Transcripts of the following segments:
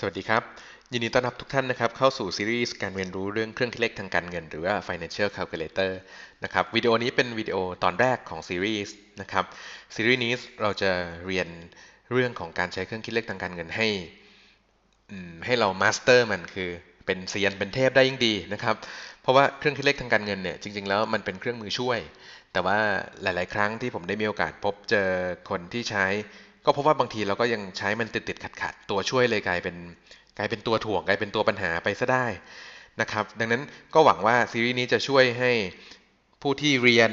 สวัสดีครับ ยินดีต้อนรับทุกท่านนะครับเข้าสู่ซีรีส์การเรียนรู้เรื่องเครื่องคิดเลขทางการเงิน หรือว่า financial calculator นะครับวิดีโอนี้เป็นวิดีโอตอนแรกของซีรีส์นะครับซีรีส์นี้เราจะเรียนเรื่องของการใช้เครื่องคิดเลขทางการเงินให้ให้เรามาสเตอร์มันคือเป็นเซียนเป็นเทพได้ยิ่งดีนะครับเพราะว่าเครื่องคิดเลขทางการเงินเนี่ยจริง ๆ แล้วมันเป็นเครื่องมือช่วย แต่ว่าหลาย ๆ ครั้งที่ผมได้มีโอกาสพบเจอคนที่ใช้ ก็เพราะว่าบางทีเราก็ยังใช้มันติดติดขัดขัดตัวช่วยเลยกลายเป็นกลายเป็นตัวถ่วงกลายเป็นตัวปัญหาไปซะได้นะครับ ดังนั้นก็หวังว่าซีรีส์นี้จะช่วยให้ผู้ที่เรียน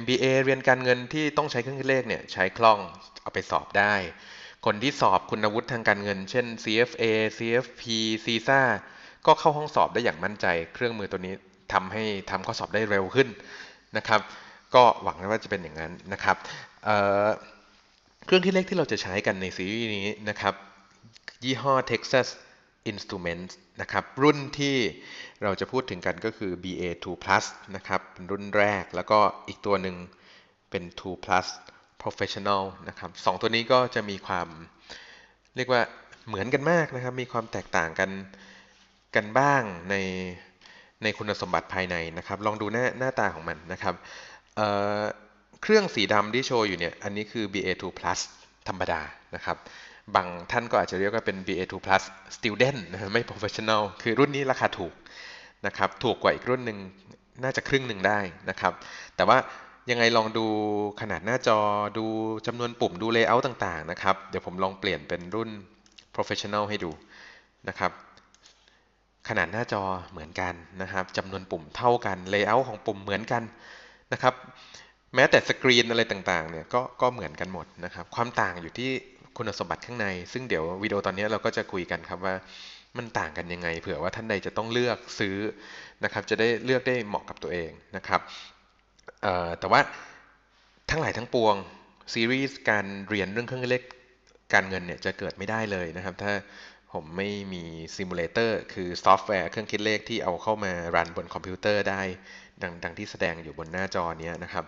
MBA เรียนการเงินที่ต้องใช้เครื่องคิดเลขเนี่ยใช้คล่องเอาไปสอบได้ คนที่สอบคุณวุฒิทางการเงิน เช่น CFA CFP CISA ก็เข้าห้องสอบได้อย่างมั่นใจ เครื่องมือตัวนี้ทำให้ทำข้อสอบได้เร็วขึ้นนะครับ ก็หวังว่าจะเป็นอย่างนั้นนะครับ เครื่องคิดเลขที่เราจะใช้กันในซีรีส์นี้นะครับ ยี่ห้อ Texas Instruments นะครับ รุ่นที่เราจะพูดถึงกันก็คือ BA2 Plus นะครับเป็นรุ่นแรกแล้วก็อีกตัวหนึ่งเป็น 2 Plus Professional นะครับสองตัวนี้ก็จะมีความเรียกว่าเหมือนกันมากนะครับ มีความแตกต่างกันกันบ้างในในคุณสมบัติภายในนะครับ ลองดูหน้าหน้าตาของมันนะครับ เครื่องสีดำที่โชว์อยู่เนี่ยอันนี้คือ BA2 Plus ธรรมดานะครับ บางท่านก็อาจจะเรียกว่าเป็น BA2 Plus Student ไม่ Professional คือรุ่นนี้ราคาถูกนะครับ ถูกกว่าอีกรุ่นหนึ่งน่าจะครึ่งหนึ่งได้นะครับ แต่ว่ายังไงลองดูขนาดหน้าจอดูจำนวนปุ่มดู Layout ต่าง ๆ นะครับ เดี๋ยวผมลองเปลี่ยนเป็นรุ่น Professional ให้ดูนะครับ ขนาดหน้าจอเหมือนกันนะครับจำนวนปุ่มเท่ากัน Layout ของปุ่มเหมือนกันนะครับ แม้แต่สกรีนอะไรต่างๆเนี่ยก็ก็เหมือนกันหมดนะครับความต่างอยู่ที่คุณสมบัติข้างใน ซึ่งเดี๋ยววิดีโอตอนนี้เราก็จะคุยกันครับว่ามันต่างกันยังไง เผื่อว่าท่านใดจะต้องเลือกซื้อนะครับจะได้เลือกได้เหมาะกับตัวเองนะครับแต่ว่าทั้งหลายทั้งปวงซีรีส์การเรียนเรื่องเครื่องเลขการเงินเนี่ยจะเกิดไม่ได้เลยนะครับ ถ้าผมไม่มีซิมูเลเตอร์คือซอฟต์แวร์เครื่องคิดเลขที่เอาเข้ามารันบนคอมพิวเตอร์ได้ดังดังที่แสดงอยู่บนหน้าจอนี้นะครับ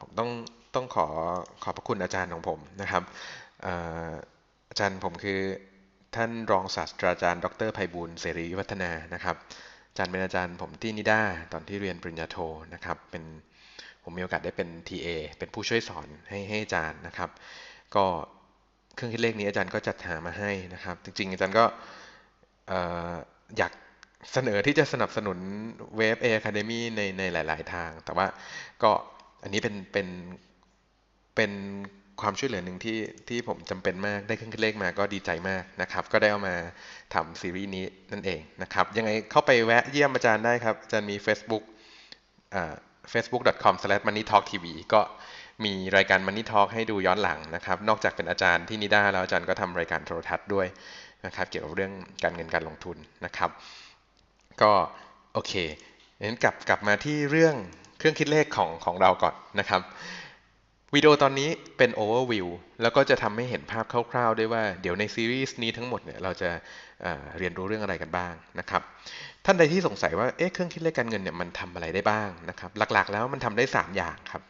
ผมต้องต้องขอขอบพระคุณอาจารย์ของผมนะครับอาจารย์ผมคือท่านรองศาสตราจารย์ ดรไพบูลเสรีวัฒนานะครับอาจารย์เป็นอาจารย์ผมที่นิด้าตอนที่เรียนปริญญาโทนะครับเป็นผมมีโอกาสได้เป็น TA เป็นผู้ช่วยสอนให้ให้อาจารย์นะครับ ก็เครื่องคิดเลขนี้อาจารย์ก็จัดหามาให้นะครับ จริงๆ อาจารย์ก็อยากเสนอที่จะสนับสนุนเวฟเอคาเดมี่ในในหลาย ๆ ทาง แต่ว่าก็ อันนี้เป็นเป็นเป็นความช่วยเหลือหนึ่งที่ที่ผมจำเป็นมากได้เครื่องคิดเลขมาก็ดีใจมากนะครับ ก็ได้เอามาทำซีรีส์นี้นั่นเองนะครับ ยังไงเข้าไปแวะเยี่ยมอาจารย์ได้ครับ อาจารย์มี Facebook อ่า facebook.com/moneytalktv ก็มีรายการ Money Talk ให้ดูย้อนหลังนะครับ นอกจากเป็นอาจารย์ที่นิด้าแล้วอาจารย์ก็ทำรายการโทรทัศน์ด้วยนะครับ เกี่ยวกับเรื่องการเงินการลงทุนนะครับ ก็โอเคงั้นกลับกลับมาที่เรื่อง เครื่องคิดเลขของของเราก่อนนะครับวิดีโอตอนนี้เป็น overview แล้วก็จะทำให้เห็นภาพคร่าวๆด้วยว่าเดี๋ยวในซีรีส์นี้ทั้งหมดเนี่ยเราจะเรียนรู้เรื่องอะไรกันบ้างนะครับ ท่านใดที่สงสัยว่าเอ๊ะเครื่องคิดเลขการเงินเนี่ยมันทำอะไรได้บ้างนะครับ หลักๆ แล้วมันทำได้ 3 อย่างครับ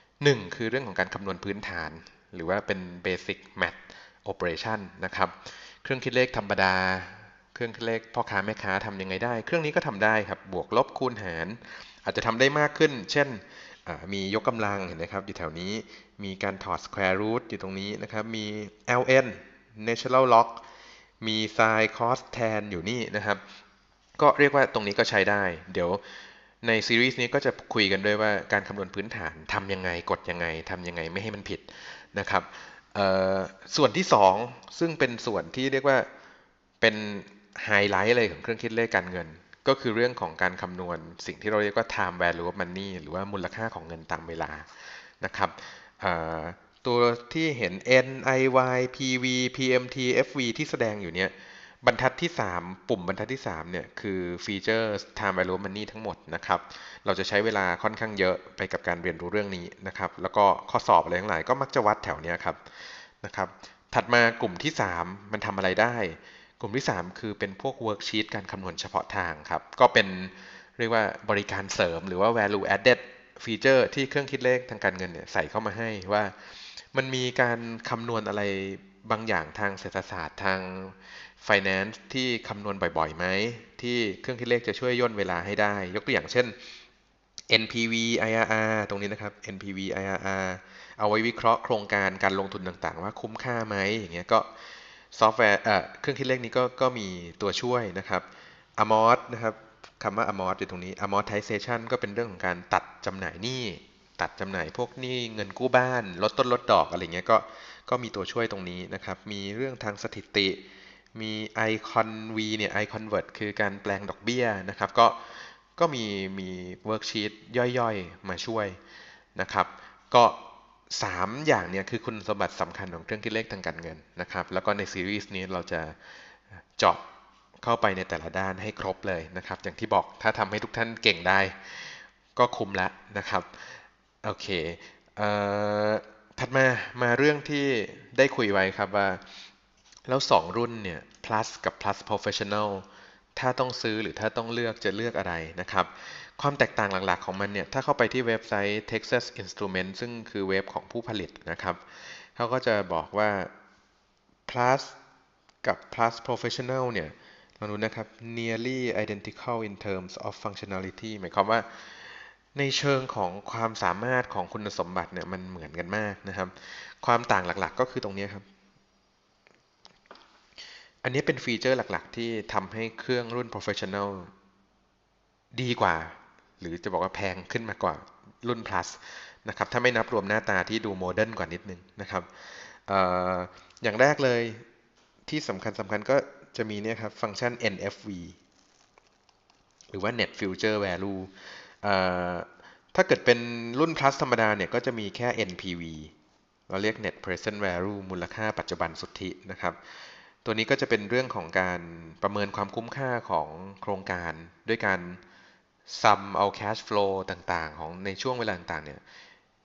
1 คือเรื่องของการคำนวณพื้นฐาน หรือว่าเป็น basic math operation นะครับ เครื่องคิดเลขธรรมดา เครื่องคิดเลขพ่อค้าแม่ค้าทำยังไงได้ เครื่องนี้ก็ทำได้ครับบวกลบคูณหาร อาจจะทำได้มากขึ้น เช่นมียกกำลังเห็นไหมครับอยู่แถวนี้มีการถอด square root อยู่ตรงนี้นะครับ มี ln natural log มี sin cos tan อยู่นี่นะครับ ก็เรียกว่าตรงนี้ก็ใช้ได้ เดี๋ยวในซีรีส์นี้ก็จะคุยกันด้วยว่าการคำนวณพื้นฐานทำยังไงกดยังไงทำยังไงไม่ให้มันผิดนะครับส่วนที่ 2 ซึ่งเป็นส่วนที่เรียกว่าเป็นไฮไลท์เลยของเครื่องคิดเลขการเงิน ก็คือเรื่องของการคำนวณสิ่งที่เราเรียกว่า time value of money หรือว่ามูลค่าของเงินตามเวลานะครับตัวที่เห็น N I Y P V P M T F V ที่แสดงอยู่เนี่ยบรรทัดที่ 3 ปุ่มบรรทัดที่3เนี่ยคือฟีเจอร์ time value of money ทั้งหมดนะครับเราจะใช้เวลาค่อนข้างเยอะไปกับการเรียนรู้เรื่องนี้นะครับแล้วก็ข้อสอบอะไรทั้งหลายก็มักจะวัดแถวนี้ครับนะครับถัดมากลุ่มที่ 3 มันทำอะไรได้ กลุ่มที่ 3 คือเป็นพวกเวิร์กชีตการคำนวณเฉพาะทางครับ ก็เป็นเรียกว่าบริการเสริมหรือว่า value added feature ที่เครื่องคิดเลขทางการเงินเนี่ยใส่เข้ามาให้ว่า มันมีการคำนวณอะไรบางอย่างทางเศรษฐศาสตร์ทาง finance ที่คำนวณบ่อยๆไหมที่เครื่องคิดเลขจะช่วยย่นเวลาให้ได้ ยกตัวอย่างเช่น NPV IRR ตรงนี้นะครับ NPV IRR เอาไว้วิเคราะห์โครงการการลงทุนต่างๆ ว่าคุ้มค่าไหมอย่างเงี้ยก็ ซอฟต์แวร์เครื่องคิดเลขนี้ก็ก็มีตัวช่วยนะครับ Amort นะครับคำว่า Amort อยู่ตรงนี้ Amortization ก็เป็นเรื่องของการตัดจำหน่ายหนี้ตัดจำหน่ายพวกหนี้เงินกู้บ้าน ลดต้นลดดอกอะไรเงี้ยก็ก็มีตัวช่วยตรงนี้นะครับ มีเรื่องทางสถิติ มี Icon V เนี่ย iConvert คือการแปลงดอกเบี้ยนะครับ ก็ก็มีมีเวิร์กชีตย่อยๆ มาช่วยนะครับ ก็ 3 อย่างเนี่ยคือคุณสมบัติสำคัญของเครื่องคิดเลขทางการเงินนะครับ แล้วก็ในซีรีส์นี้เราจะเจาะเข้าไปในแต่ละด้านให้ครบเลยนะครับ อย่างที่บอกถ้าทำให้ทุกท่านเก่งได้ก็คุ้มละนะครับโอเคเอ่อถัดมามาเรื่องที่ได้คุยไว้ครับว่า แล้ว 2 รุ่นเนี่ย plus กับ plus professional ถ้าต้องซื้อหรือถ้าต้องเลือกจะเลือกอะไรนะครับ ความแตกต่างหลักๆของมันเนี่ย ถ้าเข้าไปที่เว็บไซต์ Texas Instrument ซึ่งคือเว็บของผู้ผลิตนะครับ เขาก็จะบอกว่า plus กับ plus professional เนี่ยลองดูนะครับ nearly identical in terms of functionality หมายความว่าในเชิงของความสามารถของคุณสมบัติเนี่ยมันเหมือนกันมากนะครับ ความต่างหลักๆก็คือตรงนี้ครับ อันนี้เป็นฟีเจอร์หลักๆ ที่ทำให้เครื่องรุ่น professional ดีกว่า หรือจะบอกว่าแพงขึ้นมากว่ารุ่น plus นะครับถ้าไม่นับรวมหน้าตาที่ดูโมเดิร์นกว่านิดนึงนะครับออย่างแรกเลยที่สำคัญสำคัญก็จะมีเนี่ยครับฟังก์ชัน NFV หรือว่า Net Future Value ถ้าเกิดเป็นรุ่น plus ธรรมดาเนี่ยก็จะมีแค่ NPV เราเรียก Net Present Value มูลค่าปัจจุบันสุทธินะครับ ตัวนี้ก็จะเป็นเรื่องของการประเมินความคุ้มค่าของโครงการ ด้วยการ ซัมเอา cash flow ต่างๆ ของในช่วงเวลาต่างๆเนี่ย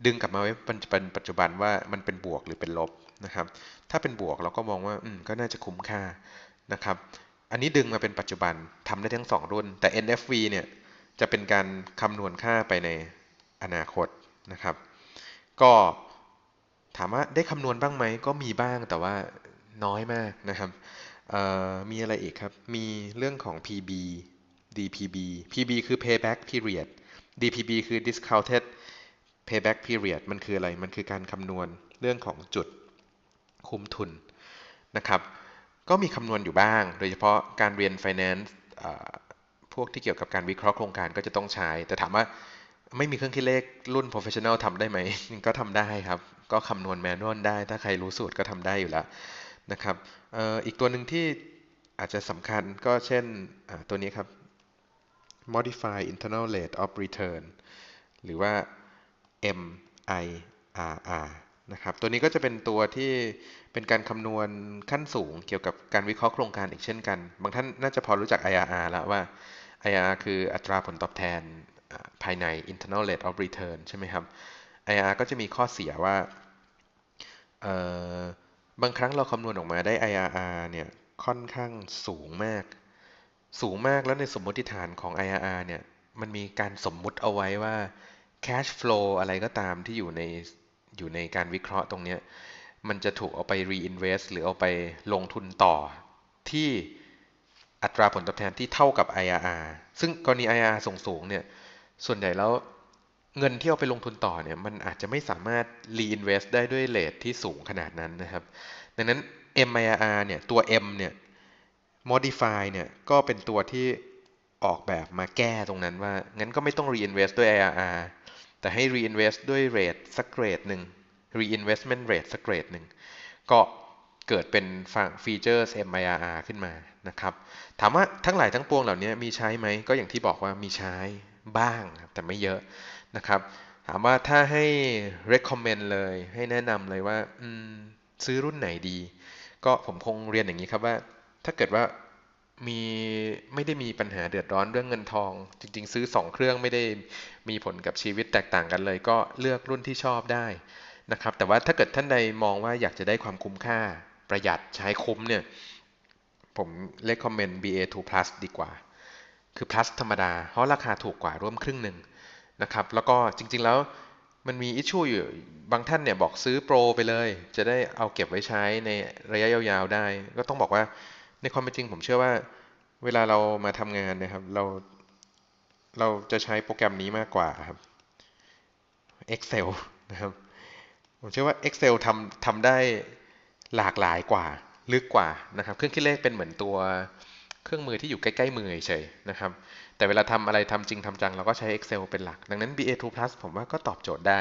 ดึงกลับมาไว้เป็นปัจจุบันว่ามันเป็นบวกหรือเป็นลบนะครับ ถ้าเป็นบวกเราก็มองว่าอืมก็น่าจะคุ้มค่านะครับ อันนี้ดึงมาเป็นปัจจุบันทำได้ทั้ง 2 รุ่น แต่ NFV เนี่ยจะเป็นการคำนวณค่าไปในอนาคตนะครับ ก็ถามว่าได้คำนวณบ้างไหมก็มีบ้างแต่ว่าน้อยมากนะครับมีอะไรอีกครับ มีเรื่องของ PB DPB PB คือ payback period DPB คือ discounted payback period มันคืออะไร มันคือการคำนวณเรื่องของจุดคุ้มทุนนะครับ ก็มีคำนวณอยู่บ้าง โดยเฉพาะการเรียน finance พวกที่เกี่ยวกับการวิเคราะห์โครงการก็จะต้องใช้ แต่ถามว่าไม่มีเครื่องคิดเลขรุ่น professional ทำได้ไหม ก็ทำได้ครับ ก็คำนวณแมนนวลได้ ถ้าใครรู้สูตรก็ทำได้อยู่แล้วนะครับอีกตัวหนึ่งที่อาจจะสำคัญก็เช่นตัวนี้ครับ modify internal rate of return หรือว่า MIRR นะครับ ตัวนี้ก็จะเป็นตัวที่เป็นการคำนวณขั้นสูงเกี่ยวกับการวิเคราะห์โครงการอีกเช่นกัน บางท่านน่าจะพอรู้จัก IRR แล้วว่า IRR คืออัตราผลตอบแทนภายใน internal rate of return ใช่ไหมครับ IRR ก็จะมีข้อเสียว่า บางครั้งเราคำนวณออกมาได้ IRR เนี่ยค่อนข้างสูงมาก สูงมากแล้วในสมมติฐานของ IRR เนี่ย มันมีการสมมุติเอาไว้ว่า cash flow อะไรก็ตามที่อยู่ในอยู่ในการวิเคราะห์ตรงนี้มันจะถูกเอาไป reinvest หรือเอาไปลงทุนต่อ ที่อัตราผลตอบแทนที่เท่ากับ IRR ซึ่งกรณี IRR สูงสูงเนี่ย ส่วนใหญ่แล้วเงินที่เอาไปลงทุนต่อเนี่ย มันอาจจะไม่สามารถ reinvest ได้ด้วยเลทที่สูงขนาดนั้นนะครับ ดังนั้น MIRR เนี่ย ตัว M เนี่ย modify เนี่ยก็เป็นตัวที่ออกแบบมาแก้ตรงนั้นว่า งั้นก็ไม่ต้อง reinvest ด้วย IRR แต่ให้ reinvest ด้วยเรทสักเรทหนึ่ง reinvestment rate สักเรทหนึ่ง ก็เกิดเป็นฟีเจอร์ MIRR ขึ้นมานะครับ ถามว่าทั้งหลายทั้งปวงเหล่านี้มีใช้ไหม ก็อย่างที่บอกว่ามีใช้บ้าง แต่ไม่เยอะนะครับ ถามว่าถ้าให้ recommend เลย ให้แนะนำเลยว่าซื้อรุ่นไหนดี ก็ผมคงเรียนอย่างนี้ครับว่า ถ้าเกิดว่ามีไม่ได้มีปัญหาเดือดร้อนเรื่องเงินทอง จริง ๆ ซื้อ 2 เครื่องไม่ได้มีผลกับชีวิตแตกต่างกันเลย ก็เลือกรุ่นที่ชอบได้นะครับ แต่ว่าถ้าเกิดท่านใดมองว่าอยากจะได้ความคุ้มค่าประหยัดใช้คุ้มเนี่ย ผมเล c คอมเมน BA2 Plus ดีกว่า คือ plus ธรรมดา เพราะราคาถูกกว่าร่วมครึ่งหนึ่งนะครับ แล้วก็จริง ๆ แล้วมันมีอิชชูอยู่บางท่านเนี่ยบอกซื้อโปรไปเลย จะได้เอาเก็บไว้ใช้ในระยะยาวๆได้ ก็ต้องบอกว่า ในความเป็นจริงผมเชื่อว่า เวลาเรามาทำงานนะครับ เราเราจะใช้โปรแกรมนี้มากกว่าครับ Excel นะครับ ผมเชื่อว่า Excel ทำทำได้หลากหลายกว่า ลึกกว่านะครับ เครื่องคิดเลขเป็นเหมือนตัวเครื่องมือที่อยู่ใกล้ๆมือเฉยนะครับ แต่เวลาทำอะไรทำจริงทำจัง เราก็ใช้ Excel เป็นหลัก ดังนั้น BA2 Plus ผมว่าก็ตอบโจทย์ได้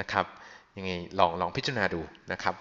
นะครับ ยังไงลองลองพิจารณาดูนะครับ